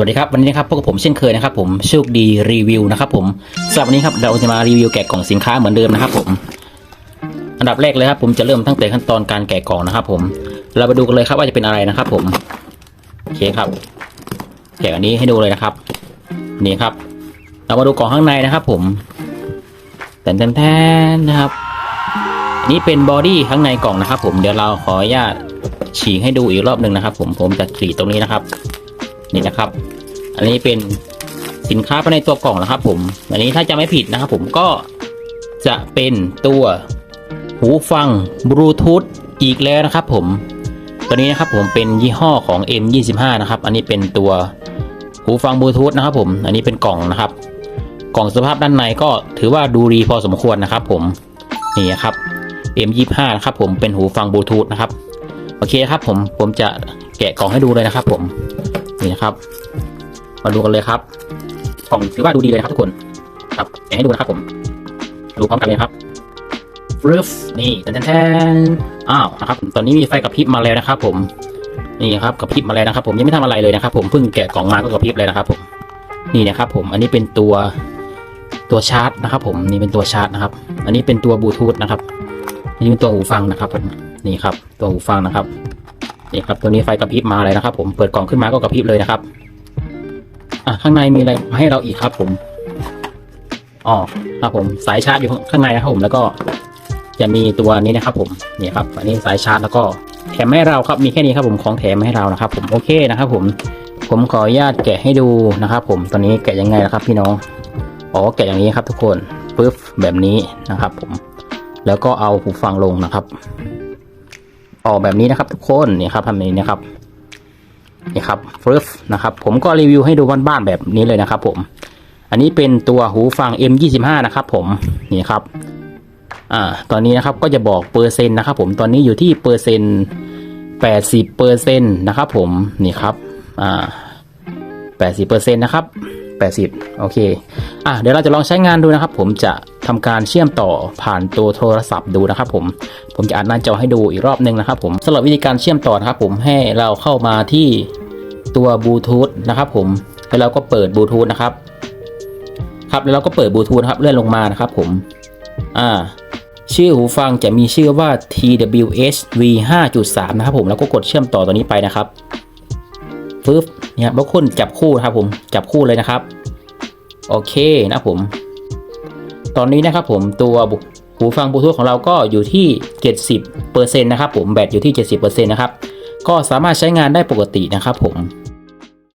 วัสดีครับวันนี้นะครับพบกับผมเช่นเคยนะครับผมโชคดีรีวิวนะครับผมสำหรับวันนี้ครับเราจะมารีวิวแกะกล่องสินค้าเหมือนเดิมนะครับผมอันดับแรกเลยครับ ผมจะเริ่มตั้งแต่ขั้นตอนการแกะกล่องนะครับ ผม เราไปดูกันเลยครับว่าจะเป็นอะไรนะครับ ผมโอเคครับ แกะอันนี้ให้ดูเลยนะครับ นี่ครับ เรามาดูกล่องข้างในนะครับ ผมแทนแทนนะครับนนี้เป็นบอดี้ข้างในกล่องนะครับ ผมเดี๋ยวเราขออนุญาตฉีกให้ดูอีกรอบหนึ่งนะครับ ผมผมจะกรีดตรงนี้นะครับ นี่นะครับ อันนี้เป็นสินค้าภายในตัวกล่องนะครับผม อันนี้ถ้าจะไม่ผิดนะครับผมก็จะเป็นตัวหูฟังบลูทูธอีกแล้วนะครับผม ตัวนี้นะครับผมเป็นยี่ห้อของ M25 นะครับ อันนี้เป็นตัวหูฟังบลูทูธนะครับผม อันนี้เป็นกล่องนะครับ กล่องสภาพด้านในก็ถือว่าดูดีพอสมควรนะครับผม นี่นะครับ M25 นะครับผมเป็นหูฟังบลูทูธนะครับ โอเคครับผม ผมจะแกะกล่องให้ดูเลยนะครับผม นี่นะครับ มาดูกันเลยครับกล่องถือว่าดูดีเลยครับทุกคน ครับแกให้ดูนะครับผม ดูพร้อมกันเลยครับฟรึฟนี่แทนแทนอ้าวนะครับ ตอนนี้มีไฟกระพริบมาแล้วนะครับ ผม นี่ครับกระพริบมาแล้วนะครับ ผมยังไม่ทำอะไรเลยนะครับ ผมเพิ่งแกะกล่องมาก็กระพริบเลยนะครับ ผม นี่นะครับ ผม อันนี้เป็นตัวตัวชาร์จนะครับ ผมนี่เป็นตัวชาร์จนะครับ อันนี้เป็นตัวบลูทูธนะครับนนี้เป็นตัวหูฟังนะครับ ผมนี่ครับ ตัวหูฟังนะครับ นี่ครับตัวนี้ไฟกระพริบมาเลยนะครับ ผมเปิดกล่องขึ้นมาก็กระพริบเลยนะครับ อะข้างในมีอะไรให้เราอีกครับ ผมอ๋อครับผมสายชาร์จอยู่ข้างในนะครับผมแล้วก็จะมีตัวนี้นะครับ ผมนี่ครับ อันนี้สายชาร์จแล้วก็แถมให้เราครับมีแค่นี้ครับผมของแถมให้เรานะครับ ผมโอเคนะครับ ผมผมขออนุญาตแกะให้ดูนะครับ ผมตอนนี้แกะยังไงนะครับ พี่น้องอ๋อแกะอย่างนี้ครับ ทุกคนปึ๊บแบบนี้นะครับ ผมแล้วก็เอาหูฟังลงนะครับ ออกแบบนี้นะครับ ทุกคนนี่ครับทำแบบนี้นะครับนี่ครับฟรึฟนะครับ ผมก็รีวิวให้ดูบ้านๆแบบนี้เลยนะครับผมอันนี้เป็นตัวหูฟัง M25 นะครับผมนี่ครับอ่าตอนนี้นะครับก็จะบอกเปอร์เซ็นต์นะครับผมตอนนี้อยู่ที่เปอร์เซ็นต์80เปอร์เซ็นต์นะครับผมนี่ครับอ่า80เปอร์เซ็นต์นะครับ80โอเคอะเดี๋ยวเราจะลองใช้งานดูนะครับ ผมจะ ทำการเชื่อมต่อผ่านตัวโทรศัพท์ดูนะครับ ผม ผมจะอ่านหน้าจอให้ดูอีกรอบหนึ่งนะครับ ผมสำหรับวิธีการเชื่อมต่อนะครับ ผมให้เราเข้ามาที่ตัวบลูทูธนะครับ ผมแล้วเราก็เปิดบลูทูธนะครับครับแล้วเราก็เปิดบลูทูธครับเลื่อนลงมานะครับผมอ่าชื่อหูฟังจะมีชื่อว่า TWS V 5.3 นะครับผมแล้วก็กดเชื่อมต่อตัวนี้ไปนะครับฟึบเนี่ยบางคนจับคู่นะครับผมจับคู่เลยนะครับ โอเคนะผม ตอนนี้นะครับผมตัวหูฟังบลูทูธของเราก็อยู่ที่ 70%นะครับผมแบตอยู่ที่ 70%นะครับก็สามารถใช้งานได้ปกตินะครับผม